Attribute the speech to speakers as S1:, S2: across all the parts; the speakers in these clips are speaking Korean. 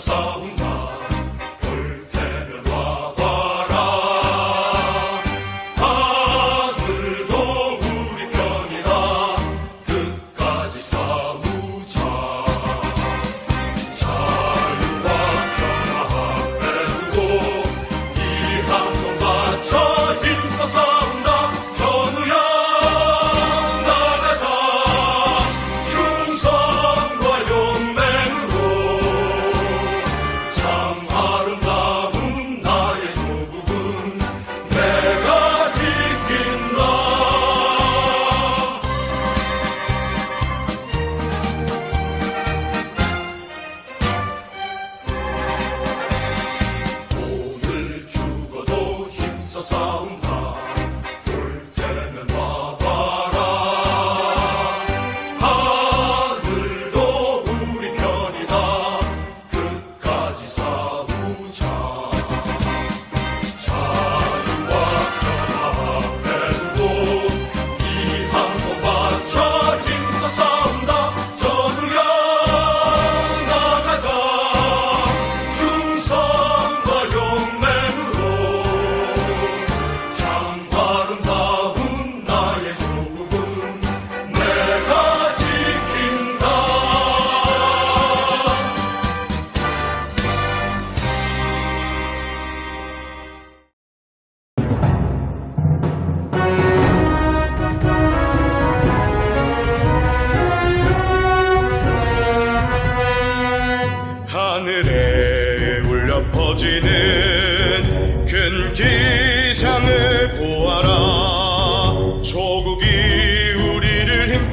S1: song.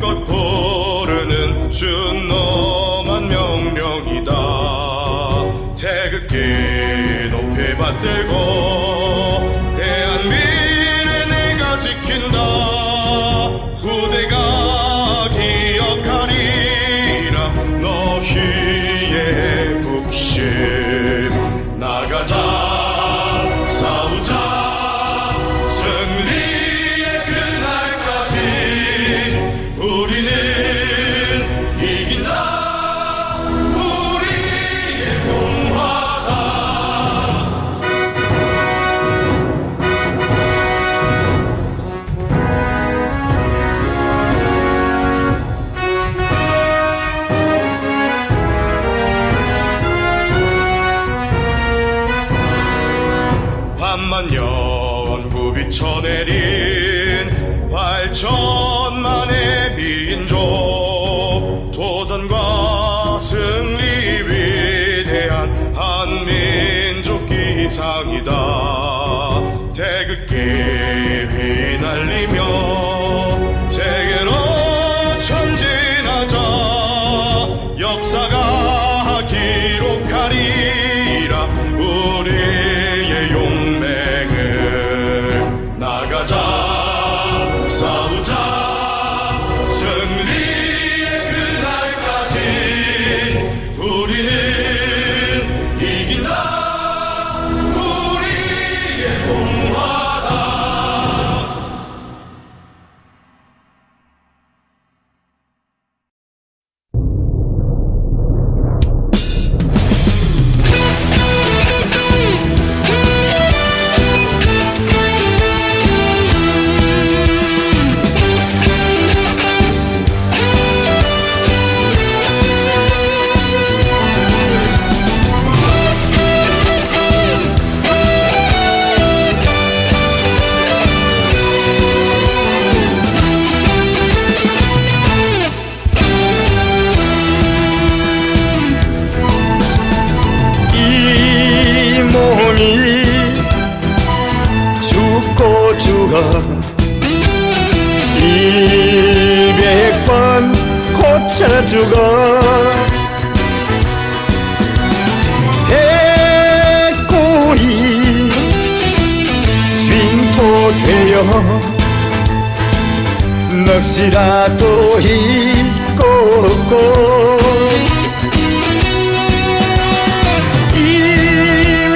S1: 껏 부르는 준엄한 명령이다. 태극기 높이 받들고
S2: 죽어 백골이 쥔토 되어 넋이라도 잊고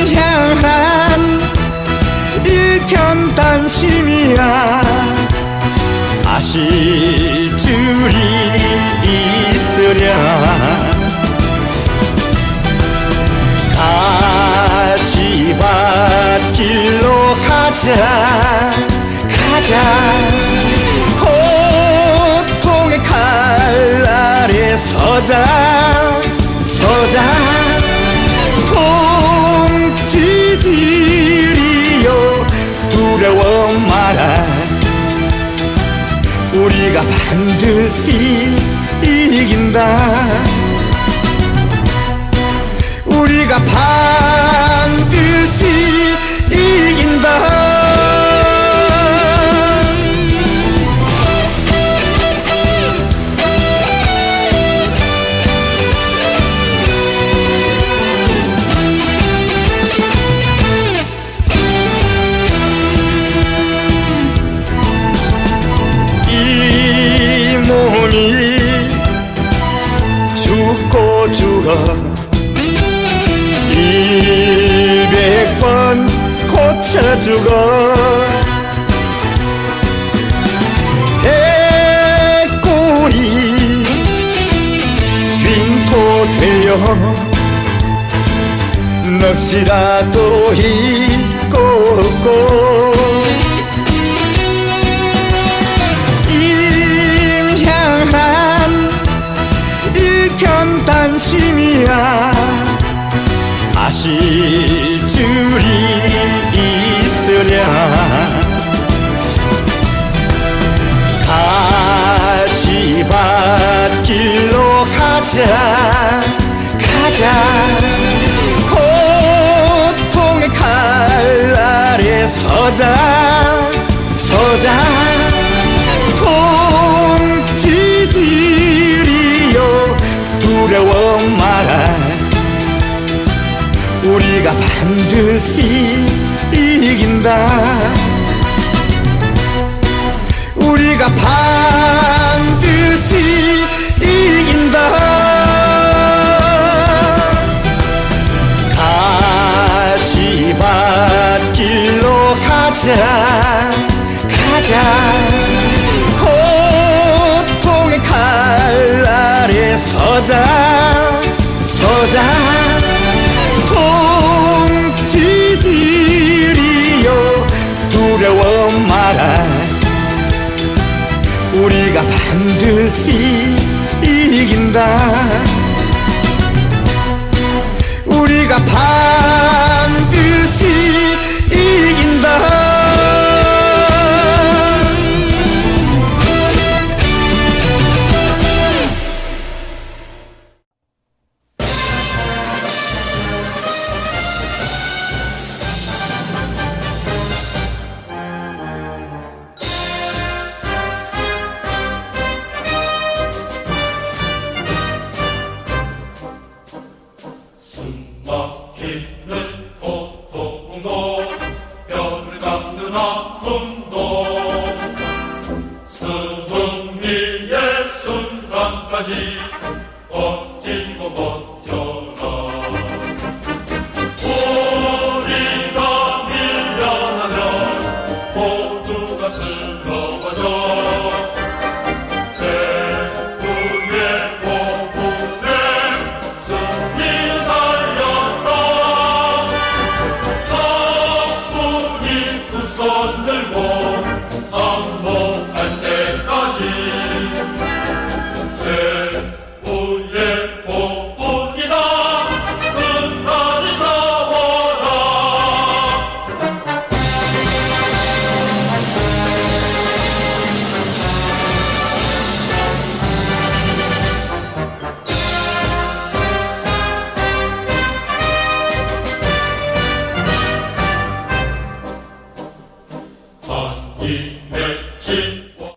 S2: 임향한 일편단심이야. 아실 가자 가자. 고통의 칼날에 서자 서자. 동지들이여 두려워 마라. 우리가 반드시 이긴다. 우리가 반드시 이 죽어 백골이 쥔토되어 넋이라도 잊고 임향한 일편단심이야. 아실 가자 가자. 고통의 칼날에 서자 서자. 동지들이여 두려워 마라 우리가 반드시 이긴다. 우리가 반 가자 가자. 고통의 칼 아래 서자 서자. 동지들이여 두려워 마라. 우리가 반드시 이긴다. 우리가 반드시